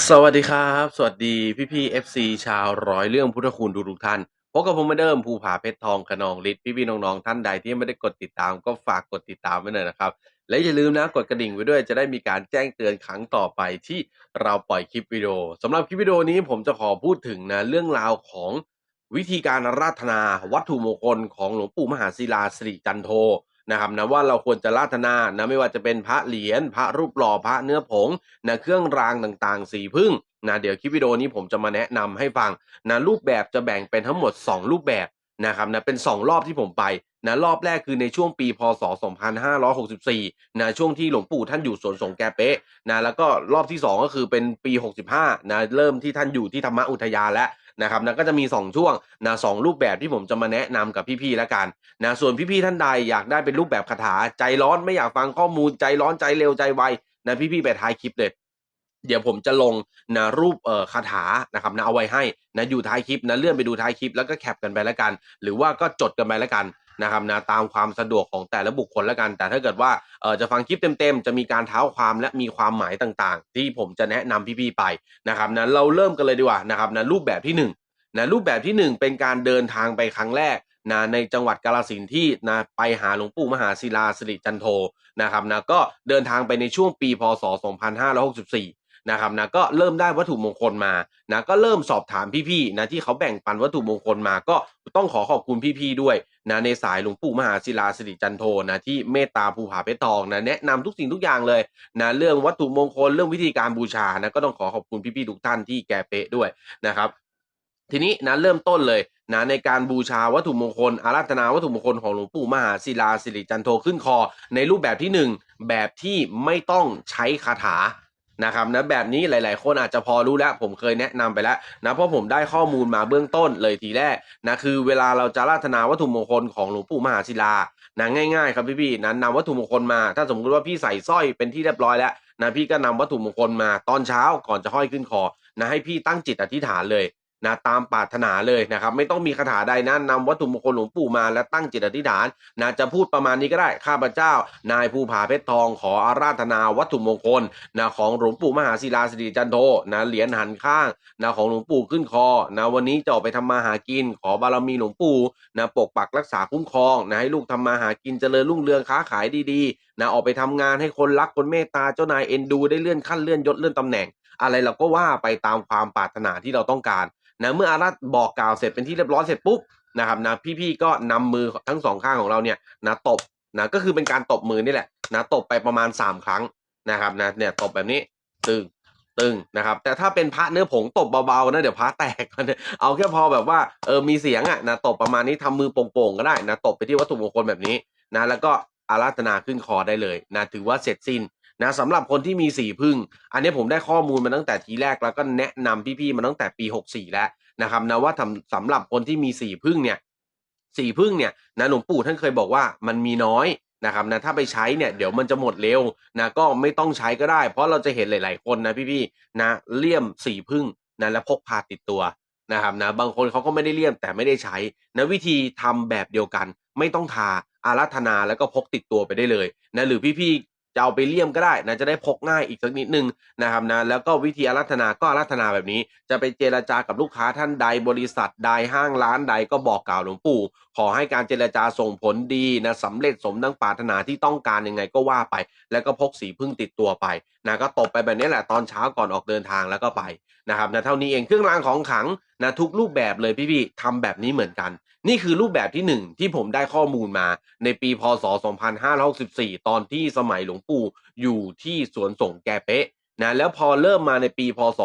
สวัสดีครับ สวัสดีพี่พี่เอฟซีชาวร้อยเรื่องพุทธคุณทุกๆท่านพบกับผมเหมือนเดิมภูผาเพชรทองขนองฤทธิ์พี่พี่น้องๆท่านใดที่ไม่ได้กดติดตามก็ฝากกดติดตามไว้หน่อยนะครับ และอย่าลืมนะกดกระดิ่งไว้ด้วยจะได้มีการแจ้งเตือนครั้งต่อไปที่เราปล่อยคลิปวิดีโอสำหรับคลิปวิดีโอนี้ผมจะขอพูดถึงนะเรื่องราวของวิธีการอาราธนา วัตถุมงคลของหลวงปู่มหาศิลาสิริจันโท นะครับนะว่าเราควรจะราธนานะไม่ว่าจะเป็นพระเหรียญพระรูปหล่อพระเนื้อผงนะเครื่องรางต่างๆ สีพึ่งนะเดี๋ยวคลิปวิดีโอนี้ผมจะมาแนะนำให้ฟังนะรูปแบบจะแบ่งเป็นทั้งหมด 2 รูปแบบนะครับนะเป็น 2 รอบที่ผมไปนะรอบแรกคือในช่วงปีพศ 2564นะช่วงที่หลวงปู่ท่านอยู่สวนสงแกเป๊ะนะแล้วก็รอบที่ 2 ก็คือเป็นปี 65นะเริ่มที่ท่านอยู่ที่ธรรมอุทยานแล้ว นะครับนะก็จะมี 2 ช่วงนะสองรูปแบบที่ผมจะมาแนะนำกับพี่ๆแล้วกันนะส่วนพี่ๆท่านใดอยากได้เป็นรูปแบบคาถาใจร้อนไม่อยากฟังข้อมูลใจร้อนใจเร็วใจไวนะพี่ๆไปท้ายคลิปเลยเดี๋ยวผมจะลงนะรูปเอ่อคาถานะครับนะเอาไว้ให้นะอยู่ท้ายคลิปนะเลื่อนไปดูท้ายคลิปแล้วก็แคปกันไปแล้วกัน หรือว่าก็จดกันไปแล้วกัน นะครับนะตามความสะดวกของแต่ละบุคคลแล้วกัน แต่ถ้าเกิดว่าเออจะฟังคลิปเต็มๆ จะมีการเท้าความและมีความหมายต่างๆ ที่ผมจะแนะนำพี่ๆไปนะครับนะเราเริ่มกันเลยดีกว่านะครับนะรูปแบบที่หนึ่งนะรูปแบบที่หนึ่งเป็นการเดินทางไปครั้งแรกนะในจังหวัดกาฬสินที่นะไปหาหลวงปู่มหาศิลาสิริจันโทนะครับนะก็เดินทางไปในช่วงปีพศ 2564 นะครับนะก็เริ่มได้วัตถุมงคลมานะก็เริ่มสอบถามพี่ๆนะที่เขาแบ่งปันวัตถุมงคลมาก็ต้องขอขอบคุณพี่ๆด้วยนะในสายหลวงปู่มหาศิลาสิริจันโทนะที่เมตตาภูผาเพชรทองนะแนะนำทุกสิ่งทุกอย่างเลยนะเรื่องวัตถุมงคลเรื่องวิธีการบูชานะก็ต้องขอขอบคุณพี่ๆทุกท่านที่แกเป๊ะด้วยนะครับทีนี้นะเริ่มต้นเลยนะในการบูชาวัตถุมงคลอาราธนาวัตถุมงคลของหลวงปู่มหาศิลาสิริจันโทขึ้นคอ ในรูปแบบที่หนึ่งแบบที่ไม่ต้องใช้คาถา นะครับนะแบบนี้หลาย ๆ คนอาจจะพอรู้แล้วผมเคยแนะนำไปแล้วนะเพราะผมได้ข้อมูลมาเบื้องต้นเลยทีแรกนะคือเวลาเราจะราธนาวัตถุมงคลของหลวงปู่มหาศิลานะง่าย ๆ ครับพี่ๆนะนำวัตถุมงคลมา ถ้าสมมติว่าพี่ใส่สร้อยเป็นที่เรียบร้อยแล้วนะพี่ก็นำวัตถุมงคลมาตอนเช้าก่อนจะห้อยขึ้นคอนะให้พี่ตั้งจิตอธิษฐานเลย นะตามปรารถนาเลยนะครับไม่ต้องมีคาถาใดนะนำวัตถุมงคลหลวงปู่มาและตั้งจิตอธิษฐานนะจะพูดประมาณนี้ก็ได้ข้าพเจ้า นายภูผาเพชรทองขออาราธนาวัตถุมงคลนะของหลวงปู่มหาศิลาสิริจันโทนะเหรียญหันข้างนะของหลวงปู่ขึ้นคอนะวันนี้จะออกไปทำมาหากิน ขอบารมีหลวงปู่นะปกปักรักษาคุ้มครองนะให้ลูกทำมาหากินเจริญรุ่งเรืองค้าขายดีๆนะออกไปทำงานให้คนรักคนเมตตาเจ้านายเอ็นดูได้เลื่อนขั้นเลื่อนยศเลื่อนตำแหน่ง อะไรเราก็ว่าไปตามความปรารถนาที่เราต้องการ นะเมื่ออารัตบอกกล่าวเสร็จเป็นที่เรียบร้อยเสร็จปุ๊บนะครับนะพี่ๆก็นำมือทั้งสองข้างของเราเนี่ยนะตบนะก็คือเป็นการตบมือนี่แหละนะตบไปประมาณ 3 ครั้งนะครับนะเนี่ยตบแบบนี้ตึงตึงนะครับ แต่ถ้าเป็นพระเนื้อผงตบเบาๆนะเดี๋ยวพระแตกเอาแค่พอแบบว่าเออมีเสียงอะนะตบประมาณนี้ทำมือโป่งๆก็ได้นะตบไปที่วัตถุมงคลแบบนี้นะแล้วก็อาราธนาขึ้นคอได้เลยนะถือว่าเสร็จสิ้น นะสำหรับคนที่มีสีพึ่ง อันนี้ผมได้ข้อมูลมาตั้งแต่ทีแรกแล้วก็แนะนำพี่ๆมาตั้งแต่ปี 64 แล้วนะครับนะว่าทำสำหรับคนที่มีสีพึ่งเนี่ยสีพึ่งเนี่ยนะหลวงปู่ท่านเคยบอกว่ามันมีน้อยนะครับนะถ้าไปใช้เนี่ยเดี๋ยวมันจะหมดเร็วนะก็ไม่ต้องใช้ก็ได้ เพราะเราจะเห็นหลาย ๆ คนนะพี่ๆนะเลี่ยมสีพึ่งนะแล้วพกพาติดตัวนะครับนะบางคนเขาก็ไม่ได้เลี่ยมแต่ไม่ได้ใช้นะวิธีทำแบบเดียวกัน ไม่ต้องทาอารัธนาแล้วก็พกติดตัวไปได้เลยนะหรือพี่ๆ จะเอาไปเลี่ยมก็ได้นะจะได้พกง่ายอีกสักนิดนึงนะครับนะแล้วก็วิธีอารัธนาก็อารัธนาแบบนี้ จะไปเจรจากับลูกค้าท่านใดบริษัทใดห้างร้านใดก็บอกกล่าวหลวงปู่ ขอให้การเจรจาส่งผลดีนะสำเร็จสมดังปรารถนาที่ต้องการยังไงก็ว่าไป แล้วก็พกสีพึ่งติดตัวไปนะก็ตบไปแบบนี้แหละตอนเช้าก่อนออกเดินทางแล้วก็ไปนะครับนะเท่านี้เองเครื่องรางของขลังนะทุกรูปแบบเลยพี่ๆทำแบบนี้เหมือนกัน นี่คือรูปแบบที่หนึ่งที่ผมได้ข้อมูลมาในปีพศ 2564 ตอนที่สมัยหลวงปู่อยู่ที่สวนสงแกเป๊ะ นะแล้วพอเริ่มมาในปีพศ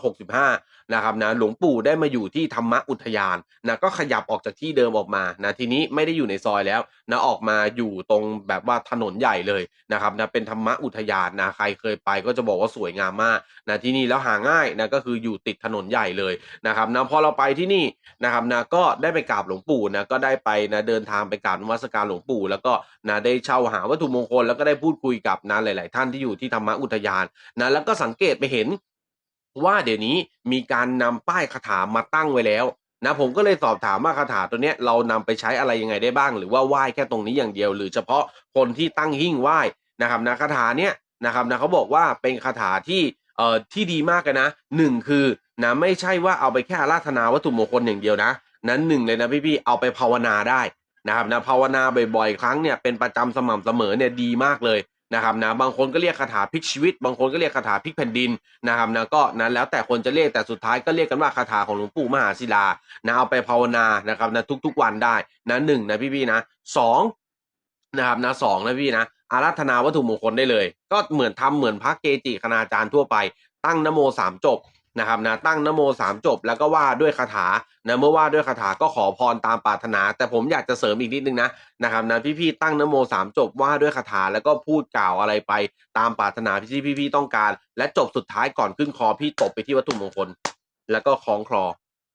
2565 นะครับนะหลวงปู่ได้มาอยู่ที่ธรรมอุทยานนะก็ขยับออกจากที่เดิมออกมานะทีนี้ไม่ได้อยู่ในซอยแล้วนะออกมาอยู่ตรงแบบว่าถนนใหญ่เลยนะครับนะเป็นธรรมอุทยานนะใครเคยไปก็จะบอกว่าสวยงามมากนะที่นี่แล้วหาง่ายนะก็คืออยู่ติดถนนใหญ่เลยนะครับนะพอเราไปที่นี่นะครับนะก็ได้ไปกราบหลวงปู่นะก็ได้ไปนะเดินทางไปกราบนมัสการหลวงปู่ แล้วก็นะได้เช่าหาวัตถุมงคลแล้วก็ได้พูดคุยกับนะหลาย ๆ ท่านที่อยู่ที่ธรรมอุทยานนะแล้วก็สังเกตไปเห็นว่าเดี๋ยวนี้มีการนำป้ายคาถามาตั้งไว้แล้วนะผมก็เลยสอบถามว่าคาถาตัวเนี้ยเรานำไปใช้อะไรยังไงได้บ้าง หรือว่าไหว้แค่ตรงนี้อย่างเดียว หรือเฉพาะคนที่ตั้งหิ้งไหว้นะครับนะคาถาเนี้ยนะครับนะเขาบอกว่าเป็นคาถาที่เอ่อที่ดีมากเลยนะหนึ่งคือนะไม่ใช่ว่าเอาไปแค่อาราธนาวัตถุมงคลอย่างเดียวนะ นั้นหนึ่งเลยนะพี่ๆเอาไปภาวนาได้นะครับนะภาวนาบ่อยๆ ครั้งเนี่ยเป็นประจำสม่ำเสมอเนี่ยดีมากเลย นะครับนะบางคนก็เรียกคาถาพลิกชีวิต บางคนก็เรียกคาถาพลิกแผ่นดินนะครับนะก็นั้นแล้วแต่คนจะเรียกแต่สุดท้ายก็เรียกกันว่าคาถาของหลวงปู่มหาศิลานะเอาไปภาวนานะครับนะทุกๆวันได้นะหนึ่งนะพี่ๆนะสองนะครับนะสองนะพี่นะอาราธนาวัตถุมงคลได้เลย ก็เหมือนทำเหมือนพระเกจิคณาจารย์ทั่วไป ตั้งนโมสามจบ นะครับนะตั้งนโมสามจบแล้วก็ว่าด้วยคาถานะเมื่อว่าด้วยคาถาก็ขอพรตามปรารถนา แต่ผมอยากจะเสริมอีกนิดนึงนะนะครับนะพี่ๆตั้งนโมสามจบว่าด้วยคาถาแล้วก็พูดกล่าวอะไรไปตามปรารถนาที่พี่ๆต้องการ และจบสุดท้ายก่อนขึ้นคอพี่ตบไปที่วัตถุมงคล แล้วก็คล้องคลอ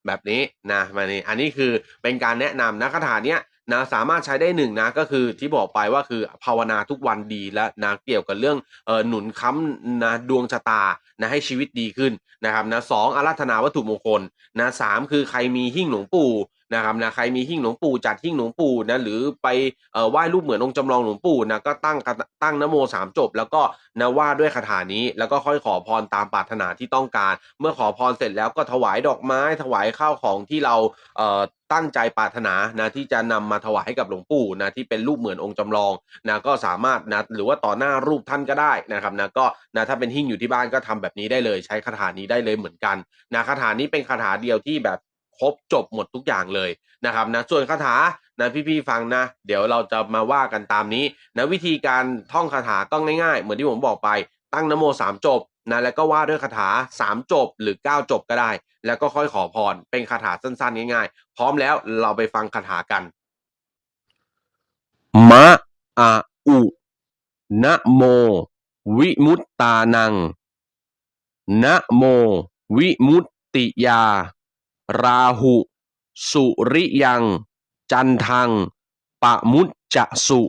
แบบนี้นะมานี่อันนี้คือเป็นการแนะนำนะคาถาเนี้ย นะสามารถใช้ได้หนึ่งนะก็คือที่บอกไปว่าคือภาวนาทุกวันดีและนะเกี่ยวกับเรื่องเอ่อหนุนค้ำนะดวงชะตานะให้ชีวิตดีขึ้นนะครับนะสองอาราธนาวัตถุมงคลนะสามคือใครมีหิ้งหลวงปู่ นะครับนะใครมีหิ้งหลวงปู่จัดหิ้งหลวงปู่นะหรือไปเอ่อไหว้รูปเหมือนองค์จำลองหลวงปู่นะก็ตั้งตั้งนโมสามจบ แล้วก็นะว่าด้วยคาถานี้ แล้วก็ค่อยขอพรตามปรารถนาที่ต้องการ เมื่อขอพรเสร็จแล้วก็ถวายดอกไม้ ถวายข้าวของที่เราเอ่อตั้งใจปรารถนานะที่จะนำมาถวายให้กับหลวงปู่นะที่เป็นรูปเหมือนองค์จำลองนะก็สามารถนะหรือว่าต่อหน้ารูปท่านก็ได้นะครับนะก็นะถ้าเป็นหิ้งอยู่ที่บ้านก็ทำแบบนี้ได้เลย ใช้คาถานี้ได้เลยเหมือนกันนะคาถานี้เป็นคาถาเดียวที่แบบ ครบจบหมดทุกอย่างเลยนะครับนะส่วนคาถานะพี่ๆฟังนะ เดี๋ยวเราจะมาว่ากันตามนี้นะวิธีการท่องคาถาก็ง่ายๆ เหมือนที่ผมบอกไป ตั้งนโมสามจบนะแล้วก็ว่าด้วยคาถาสามจบหรือเก้าจบก็ได้ แล้วก็ค่อยขอพรเป็นคาถาสั้นๆ ง่ายๆ พร้อมแล้วเราไปฟังคาถากัน มะอะอุนะโม วิมุตตานังนะโม วิมุตติยา ราหุ สุริยัง จันทัง ปะมุจจะสุ